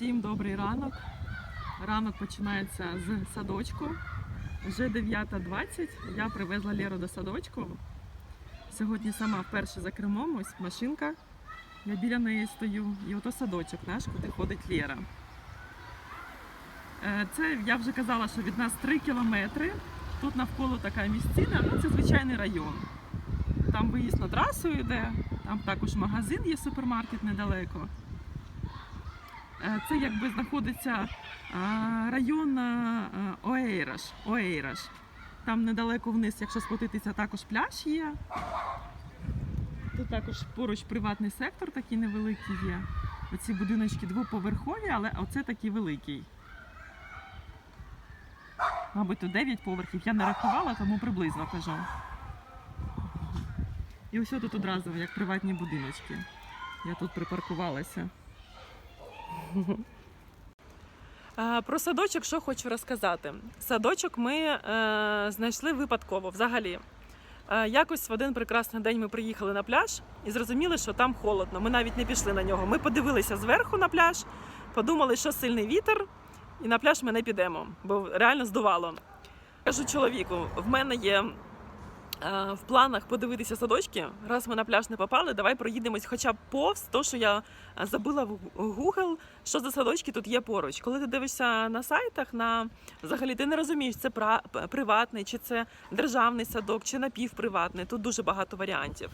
Всім добрий ранок. Ранок починається з садочку. Вже 9.20. Я привезла Леру до садочку. Сьогодні сама вперше за кермом, ось машинка. Я біля неї стою. І ото садочок наш, куди ходить Лера. Е, Це я вже казала, що від нас 3 кілометри. Тут навколо така місцина, ну це звичайний район. Там виїзд на трасу йде, там також магазин є, супермаркет недалеко. Е, Це якби знаходиться район а, Оейраш. Оейраш. Там недалеко вниз, якщо спуститися, також пляж є. Тут також поруч приватний сектор такий невеликий є. Оці будиночки двоповерхові, але оце такий великий. Мабуть, тут 9 поверхів. Я не рахувала, тому приблизно кажу. І ось тут одразу, як приватні будиночки. Я тут припаркувалася. Про садочок, що хочу розказати. Садочок ми е, знайшли випадково взагалі. Е, якось в один прекрасний день ми приїхали на пляж і зрозуміли, що там холодно. Ми навіть не пішли на нього. Ми подивилися зверху на пляж, подумали, що сильний вітер, і на пляж ми не підемо, бо реально здувало. Кажу чоловіку, в мене є в планах подивитися садочки. Раз ми на пляж не попали, давай проїдемось хоча б повз то, що я е, забила в Google, що за садочки тут є поруч. Коли ти дивишся на сайтах, на взагалі ти не розумієш, це приватний, чи це державний садок, чи напівприватний. Тут дуже багато варіантів.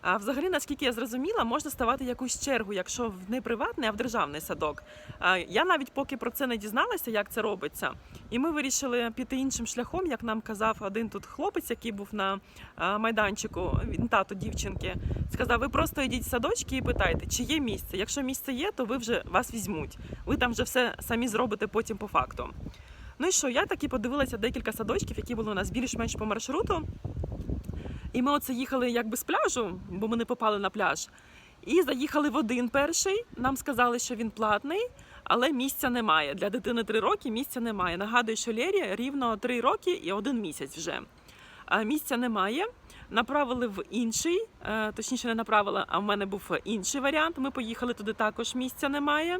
А взагалі, наскільки я зрозуміла, можна ставати якусь чергу, якщо в не приватний, а в державний садок. Я навіть поки про це не дізналася, як це робиться. І ми вирішили піти іншим шляхом, як нам казав один тут хлопець, який був на майданчику, він тато дівчинки. Сказав: ви просто йдіть в садочки і питайте, чи є місце. Якщо місце є, то ви вже вас візьмуть. Ви там вже все самі зробите потім по факту. Ну і що, я таки подивилася декілька садочків, які були у нас більш-менш по маршруту. І ми оце їхали якби з пляжу, бо ми не попали на пляж. І заїхали в один перший. Нам сказали, що він платний, але місця немає. Для дитини 3 роки місця немає. Нагадую, що Лері рівно 3 роки і один місяць вже. А місця немає. Направили в інший, е, точніше, не направили, а в мене був інший варіант. Ми поїхали туди також місця немає.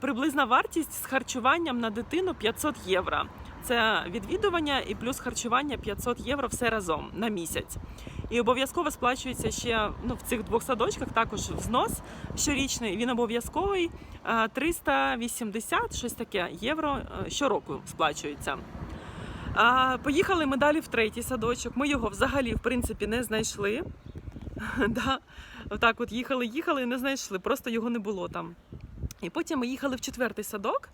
Приблизна вартість з харчуванням на дитину 500 євро. Це відвідування і плюс харчування 500 євро все разом на місяць. І обов'язково сплачується ще ну, в цих двох садочках також взнос щорічний. Він обов'язковий 380 щось таке євро е, щороку сплачується. А, поїхали ми далі в третій садочок. Ми його взагалі в принципі не знайшли. да. Отак от їхали, їхали і не знайшли, просто його не було там. І потім ми їхали в четвертий садок.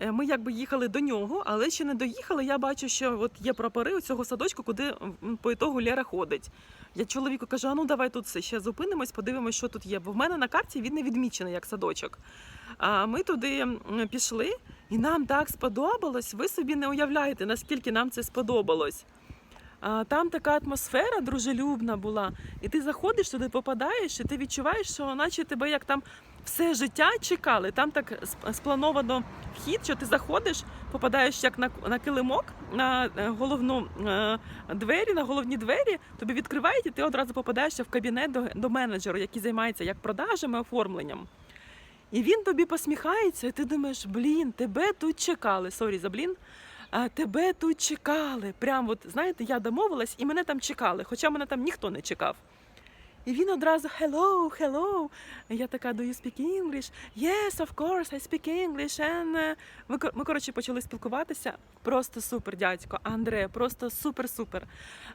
Е, Ми якби їхали до нього, але ще не доїхали. Я бачу, що от є прапори у цього садочку, куди по ітогу Лера ходить. Я чоловіку кажу: а ну давай тут все ще зупинимось, подивимось, що тут є. Бо в мене на карті він не відмічений як садочок. А ми туди пішли, і нам так сподобалось. Ви собі не уявляєте, наскільки нам це сподобалось. Там така атмосфера дружелюбна була, і ти заходиш туди, попадаєш, і ти відчуваєш, що наче тебе як там все життя чекали. Там так сплановано вхід, що ти заходиш, попадаєш як на, на килимок, на е, головну е, двері, на головні двері, тобі відкривають, і ти одразу попадаєш в кабінет до, до менеджера, який займається як продажами, оформленням. І він тобі посміхається, і ти думаєш, блін, тебе тут чекали. Сорі за блін. А, тебе тут чекали. Прям от, знаєте, я домовилась, і мене там чекали, хоча мене там ніхто не чекав. І він одразу hello, hello. Я така, do you speak English? Yes, of course, I speak English. And... е, Ми, кор- коротше, почали спілкуватися. Просто супер, дядько, Андре, просто супер-супер.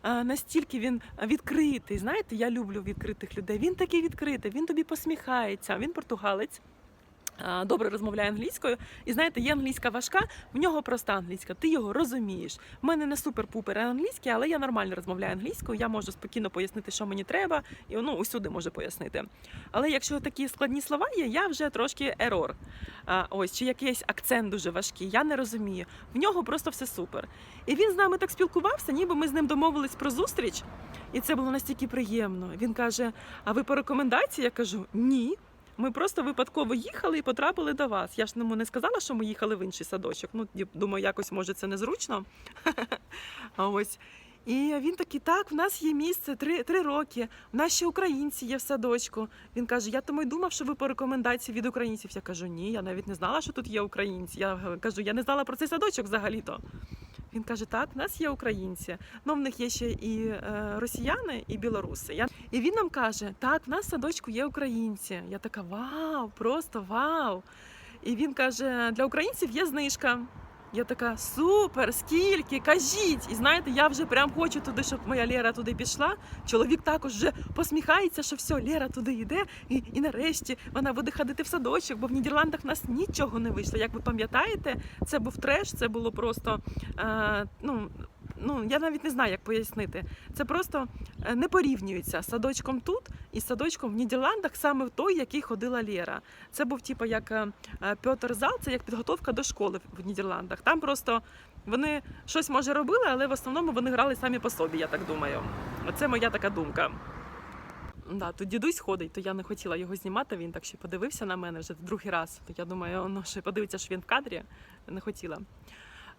Настільки він відкритий. Знаєте, я люблю відкритих людей. Він такий відкритий, він тобі посміхається. Він португалець. Добре розмовляє англійською, і знаєте, є англійська важка, в нього проста англійська, ти його розумієш. У мене не супер-пупер англійський, але я нормально розмовляю англійською. Я можу спокійно пояснити, що мені треба, і ну усюди можу пояснити. Але якщо такі складні слова є, я вже трошки ерор. Ось чи якийсь акцент дуже важкий, я не розумію. В нього просто все супер. І він з нами так спілкувався, ніби ми з ним домовились про зустріч, і це було настільки приємно. Він каже: А ви по рекомендації? Я кажу, ні. Ми просто випадково їхали і потрапили до вас. Я ж йому не сказала, що ми їхали в інший садочок. Ну, думаю, якось може це незручно. А ось. І він такий, так, в нас є місце три, три роки. В нас ще українці є в садочку. Він каже: Я тому й думав, що ви по рекомендації від українців. Я кажу, ні, я навіть не знала, що тут є українці. Я е, кажу, я не знала про цей садочок взагалі-то. Він каже: Так, в нас є українці. Ну, в них є ще і е, росіяни, і білоруси. Я... І він нам каже: Так, в нас в садочку є українці. Я така вау, просто вау. І він каже: для українців є знижка. Я така супер, скільки, кажіть. І знаєте, я вже прям хочу туди, щоб моя Лера туди пішла. Чоловік також вже посміхається, що все, Лера туди йде, і, і нарешті вона буде ходити в садочок, бо в Нідерландах в нас нічого не вийшло. Як ви пам'ятаєте, це був треш, це було просто. Е, ну, Ну, я навіть не знаю, як пояснити. Це просто е, не порівнюється садочком тут і садочком в Нідерландах, саме в той, який ходила Лера. Це був типу як е, е, Пьотер Зал, це як підготовка до школи в Нідерландах. Там просто вони щось може робили, але в основному вони грали самі по собі, я так думаю. Оце моя така думка. Да, тут дідусь ходить, то я не хотіла його знімати. Він так ще подивився на мене вже другий раз. То я думаю, ну ще подивиться, що він в кадрі. Не хотіла.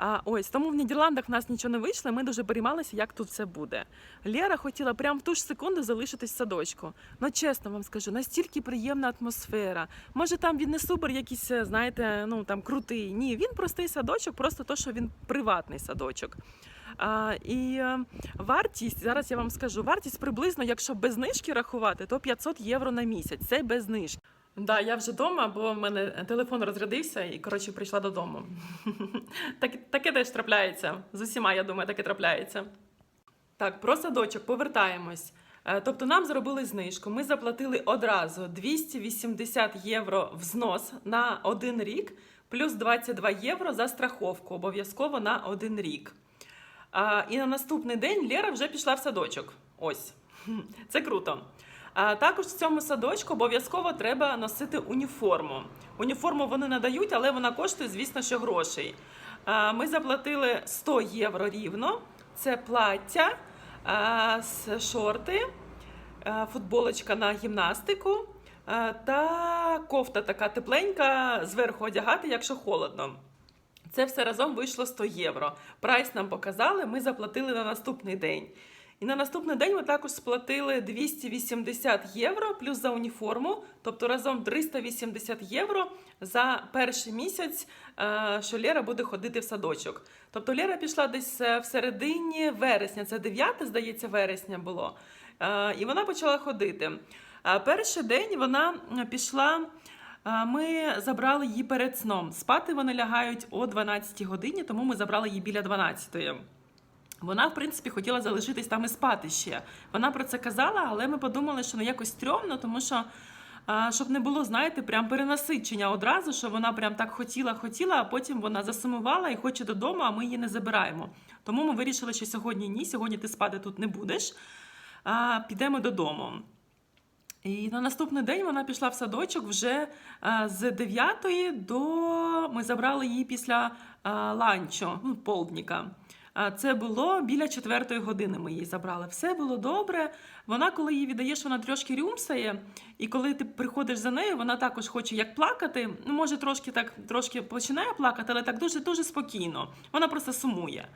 А, ось тому в Нідерландах в нас нічого не вийшло. Ми дуже переймалися, як тут все буде. Лера хотіла прямо в ту ж секунду залишитись в садочку. Ну чесно вам скажу, настільки приємна атмосфера. Може, там він не супер, якийсь, е, знаєте, ну там крутий. Ні, він простий садочок, просто то, що він приватний садочок. А, і е, вартість зараз я вам скажу. Вартість приблизно, якщо без знижки рахувати, то 500 євро на місяць. Це без знижки. Да, я вже вдома, бо в мене телефон розрядився і коротше прийшла додому. так, таке теж трапляється. З усіма, я думаю, таке трапляється. Так, про садочок повертаємось. Е, Тобто нам зробили знижку. Ми заплатили одразу 280 євро взнос на один рік, плюс 22 євро за страховку, обов'язково на один рік. І на наступний день Лера вже пішла в садочок. Ось, це круто. Також в цьому садочку обов'язково треба носити уніформу. Уніформу вони надають, але вона коштує, звісно, що грошей. Ми заплатили 100 євро рівно. Це плаття, шорти, футболочка на гімнастику та кофта така тепленька зверху одягати, якщо холодно. Це все разом вийшло 100 євро. Прайс нам показали, ми заплатили на наступний день. І на наступний день ми також сплатили 280 євро плюс за уніформу, тобто разом 380 євро за перший місяць, е, що Лера буде ходити в садочок. Тобто Лера пішла десь е, в середині вересня, це 9, здається, вересня було. Е, І вона почала ходити. Перший день вона пішла. Ми забрали її перед сном. Спати вони лягають о 12 годині, тому ми забрали її біля 12. Вона, в принципі, хотіла залишитись там і спати ще. Вона про це казала, але ми подумали, що ну якось стрьомно, тому що. а, Щоб не було, знаєте, прям перенасичення одразу, що вона прям так хотіла, хотіла, а потім вона засумувала і хоче додому, а ми її не забираємо. Тому ми вирішили, що сьогодні ні, сьогодні ти спати тут не будеш, а підемо додому. І на наступний день вона пішла в садочок вже з 9 до ми забрали її після а, ланчу, ну, полдніка. Це було біля 4 години. Ми її забрали. Все було добре. Вона, коли її віддаєш, вона трошки рюмсає. І коли ти приходиш за нею, вона також хоче як плакати. Ну, може, трошки так трошки починає плакати, але так дуже дуже спокійно. Вона просто сумує.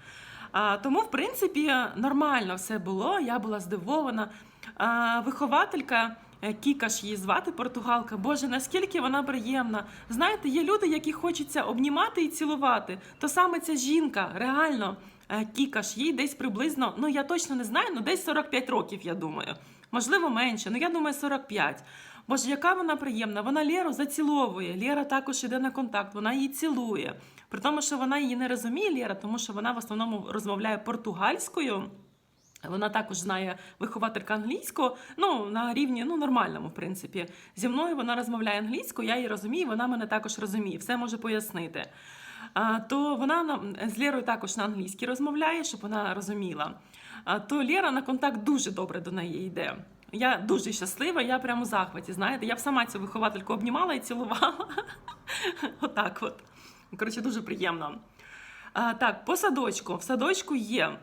А, тому, в принципі, нормально все було. Я була здивована. А, вихователька. е, Кіка ж її звати португалка. Боже, наскільки вона приємна. Знаєте, є люди, які хочеться обнімати і цілувати. То саме ця жінка, реально, е, Кіка ж їй десь приблизно, ну я точно не знаю, ну десь 45 років, я думаю. Можливо, менше, ну я думаю, 45. Боже, яка вона приємна. Вона Леру заціловує. Лера також іде на контакт, вона її цілує. При тому, що вона її не розуміє, Лера, тому що вона в основному розмовляє португальською. Вона також знає вихователька англійського, ну на рівні ну нормальному, в принципі. Зі мною вона розмовляє англійською, я її розумію, вона мене також розуміє, все може пояснити. То вона з Лерою також на англійській розмовляє, щоб вона розуміла. То Лера на контакт дуже добре до неї йде. Я дуже щаслива, я прямо у захваті. Знаєте, я б сама цю виховательку обнімала і цілувала. Отак от. Коротше, дуже приємно. Так, по садочку. В садочку є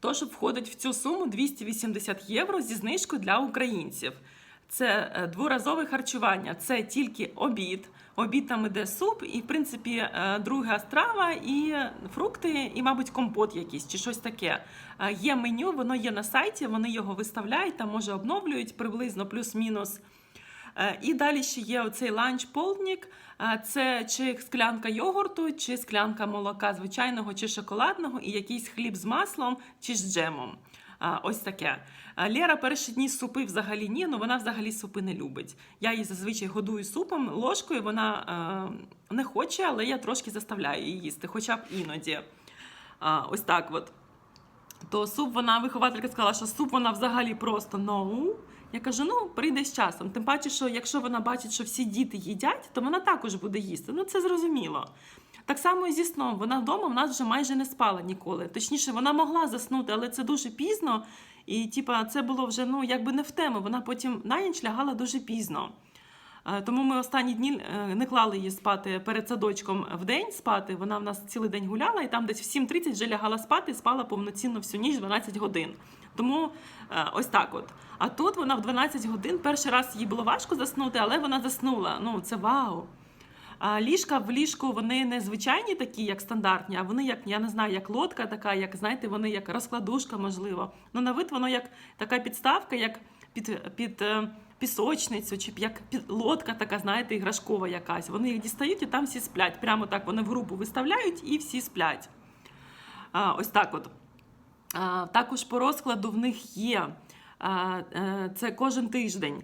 то, що входить в цю суму 280 євро зі знижкою для українців. Це е, дворазове харчування, це тільки обід. Обід там іде суп, і в принципі е, друга страва, і фрукти, і, мабуть, компот якийсь чи щось таке. Е, Є меню, воно є на сайті, вони його виставляють, там може обновлюють приблизно плюс-мінус. І далі ще є оцей ланч-полднік. Це чи склянка йогурту, чи склянка молока звичайного, чи шоколадного, і якийсь хліб з маслом, чи з джемом. Ось таке. Лера перші дні супи взагалі ні, ну вона взагалі супи не любить. Я її зазвичай годую супом, ложкою вона е, не хоче, але я трошки заставляю її їсти, хоча б іноді. А, ось так от. То суп вона, вихователька сказала, що суп вона взагалі просто no. Я кажу, ну прийде з часом. Тим паче, що якщо вона бачить, що всі діти їдять, то вона також буде їсти. Ну це зрозуміло. Так само і зі сном. Вона вдома в нас вже майже не спала ніколи. Точніше, вона могла заснути, але це дуже пізно. І типа, це було вже ну якби не в тему. Вона потім на ніч лягала дуже пізно. Е, Тому ми останні дні е, не клали її спати перед садочком в день спати. Вона в нас цілий день гуляла, і там десь в 7.30 вже лягала спати і спала повноцінно всю ніч 12 годин. Тому е, ось так от. А тут вона в 12 годин перший раз їй було важко заснути, але вона заснула. Ну це вау. А ліжка в ліжку вони не звичайні такі, як стандартні, а вони як я не знаю, як лодка така, як знаєте, вони як розкладушка, можливо. Ну на вид воно як така підставка, як під, під е, пісочницю, чи як під лодка, така, знаєте, іграшкова якась. Вони їх дістають і там всі сплять. Прямо так вони в групу виставляють і всі сплять. А, ось так от. А, також по розкладу в них є. е, Це кожен тиждень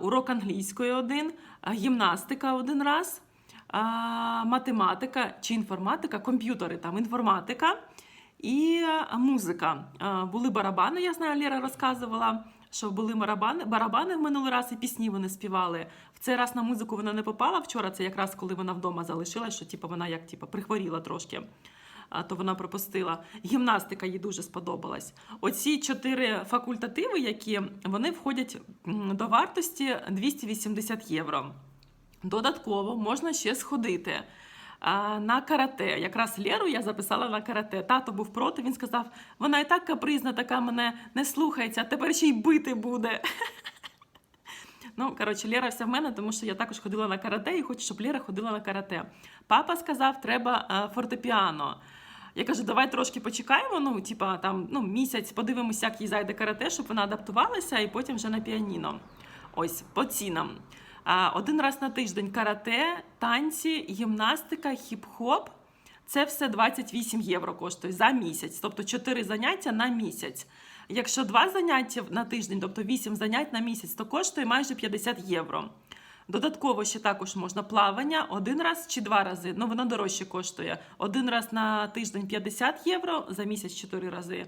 урок англійської один, гімнастика один раз, а, математика чи інформатика, комп'ютери там інформатика і а, музика. А, Були барабани, я знаю, Лера розказувала, що були барабани, барабани в минулий раз і пісні вони співали. В цей раз на музику вона не попала вчора. Це якраз коли вона вдома залишилась, що типу, вона як типу, прихворіла трошки. То вона пропустила. Гімнастика їй дуже сподобалась. Оці чотири факультативи, які вони входять до вартості 280 євро. Додатково можна ще сходити на карате. Якраз Леру я записала на карате. Тато був проти. Він сказав: вона і так капризна, така мене не слухається, а тепер ще й бити буде. Ну, коротше, Лера вся в мене, тому що я також ходила на карате і хочу, щоб Лера ходила на карате. Папа сказав, треба е, фортепіано. Я кажу, давай трошки почекаємо. Ну, типа там ну, місяць, подивимося, як їй зайде карате, щоб вона адаптувалася, і потім вже на піаніно. Ось по цінам. Один раз на тиждень карате, танці, гімнастика, хіп-хоп. Це все 28 євро коштує за місяць, тобто 4 заняття на місяць. Якщо 2 заняття на тиждень, тобто 8 занять на місяць, то коштує майже 50 євро. Додатково ще також можна плавання один раз чи два рази. Ну воно дорожче коштує. Один раз на тиждень 50 євро, за місяць 4 рази.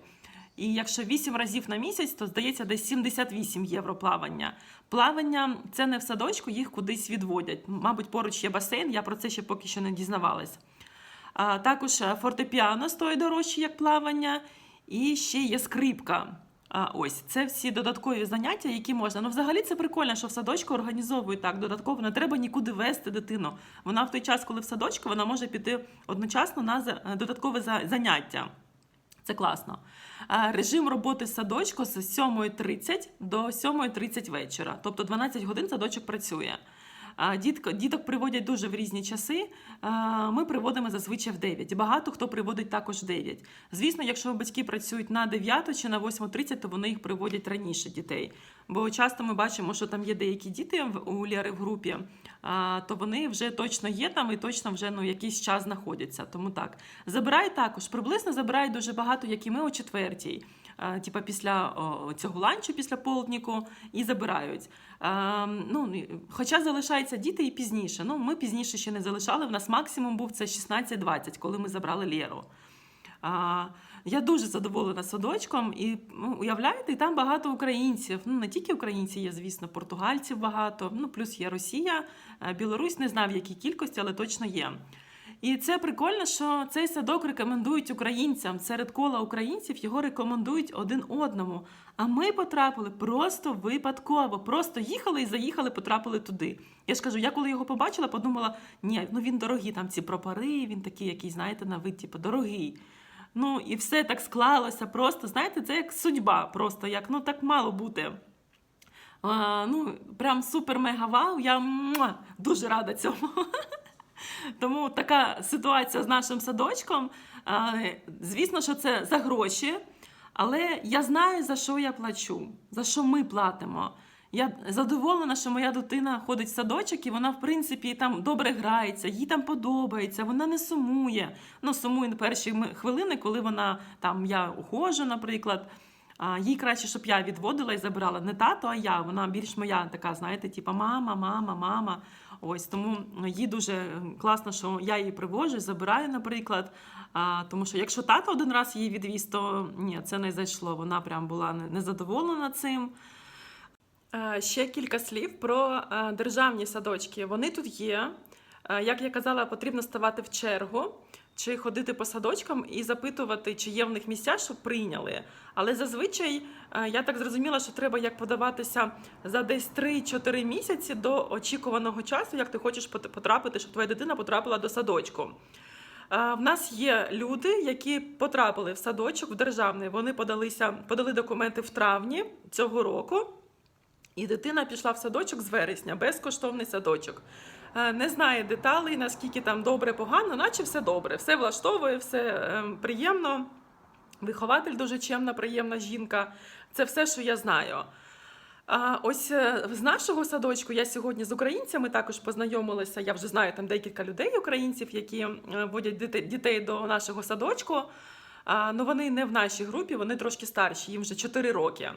І якщо 8 разів на місяць, то здається десь 78 євро плавання. Плавання це не в садочку, їх кудись відводять. Мабуть, поруч є басейн, я про це ще поки що не дізнавалась. Також е, фортепіано стоїть дорожче, як плавання, і ще є скрипка. А, ось це всі додаткові заняття, які можна. Ну, взагалі це прикольно, що в садочку організовують так. Додатково не треба нікуди вести дитину. Вона в той час, коли в садочку, вона може піти одночасно на е, додаткове заняття. Це класно. Режим роботи садочку з 7.30 до 7.30 вечора. Тобто 12 годин садочок працює. А, Дітко, діток приводять дуже в різні часи. Ми приводимо зазвичай в 9. Багато хто приводить також в 9. Звісно, якщо батьки працюють на 9 чи на 8.30, то вони їх приводять раніше дітей. Бо часто ми бачимо, що там є деякі діти у Лєри в групі, то вони вже точно є там і точно вже ну, якийсь час знаходяться. Тому так. Забирають також, приблизно забирають дуже багато, як і ми о четвертій. А, Типа після цього ланчу, після полдніку, і забирають. А, ну, хоча залишаються діти і пізніше. Ну, ми пізніше ще не залишали. В нас максимум був це 16-20, коли ми забрали Лєру. А, я дуже задоволена садочком, і ну, уявляєте, там багато українців. Ну не тільки українці є, звісно, португальців багато. Ну плюс є Росія, е, Білорусь, не знав в якій кількості, але точно є. І це прикольно, що цей садок рекомендують українцям. Серед кола українців його рекомендують один одному. А ми потрапили просто випадково. Просто їхали і заїхали, потрапили туди. Я ж кажу, я коли його побачила, подумала: ні, ну він дорогий, там ці пропари, він такий, який, знаєте, на вид, типу, дорогий. Ну і все так склалося. Просто знаєте, це як судьба, просто як ну так мало бути. А, ну, прям супер-мега вау. Я муа, дуже рада цьому. Тому така ситуація з нашим садочком. Звісно, що це за гроші, але я знаю, за що я плачу, за що ми платимо. Я задоволена, що моя дитина ходить в садочок, і вона, в принципі, там добре грається, їй там подобається, вона не сумує. Ну, сумує на перші хвилини, коли вона там я ухожу, наприклад. Їй краще, щоб я відводила і забирала не тато, а я. Вона більш моя така, знаєте, типа мама, мама, мама. Ось тому їй дуже класно, що я її привожу, забираю, наприклад. А, тому що якщо тато один раз її відвіз, то ні, це не зайшло. Вона прям була незадоволена цим. Е, Ще кілька слів про е, державні садочки. Вони тут є. Е, Як я казала, потрібно ставати в чергу чи ходити по садочкам і запитувати, чи є в них місця, щоб прийняли. Але зазвичай е, я так зрозуміла, що треба як подаватися за десь 3-4 місяці до очікуваного часу, як ти хочеш потрапити, щоб твоя дитина потрапила до садочку. Е, В нас є люди, які потрапили в садочок в державний. Вони подалися, подали документи в травні цього року. І дитина пішла в садочок з вересня, безкоштовний садочок. Е, Не знає деталей, наскільки там добре, погано, наче все добре, все влаштовує, все е, приємно. Вихователь дуже чемна, приємна жінка. Це все, що я знаю. А ось е, з нашого садочку я сьогодні з українцями також познайомилася. Я вже знаю там декілька людей, українців, які е, водять дітей до нашого садочку. Ну вони не в нашій групі, вони трошки старші, їм вже 4 роки.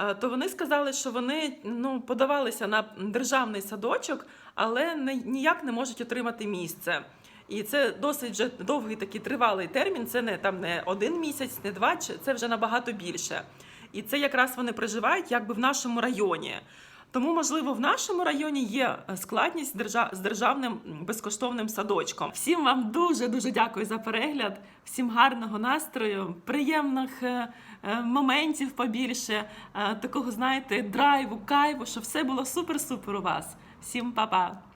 Е, То вони сказали, що вони ну, подавалися на державний садочок, але ніяк не можуть отримати місце. І це досить вже довгий такий тривалий термін. Це не там не один місяць, не два, це вже набагато більше. І це якраз вони проживають якби в нашому районі. Тому, можливо, в нашому районі є е, складність з державним безкоштовним садочком. Всім вам дуже дуже дякую за перегляд, всім гарного настрою, приємних е, е, моментів побільше, такого, знаєте, драйву, кайву, що все було супер-супер у вас. Всім па-па!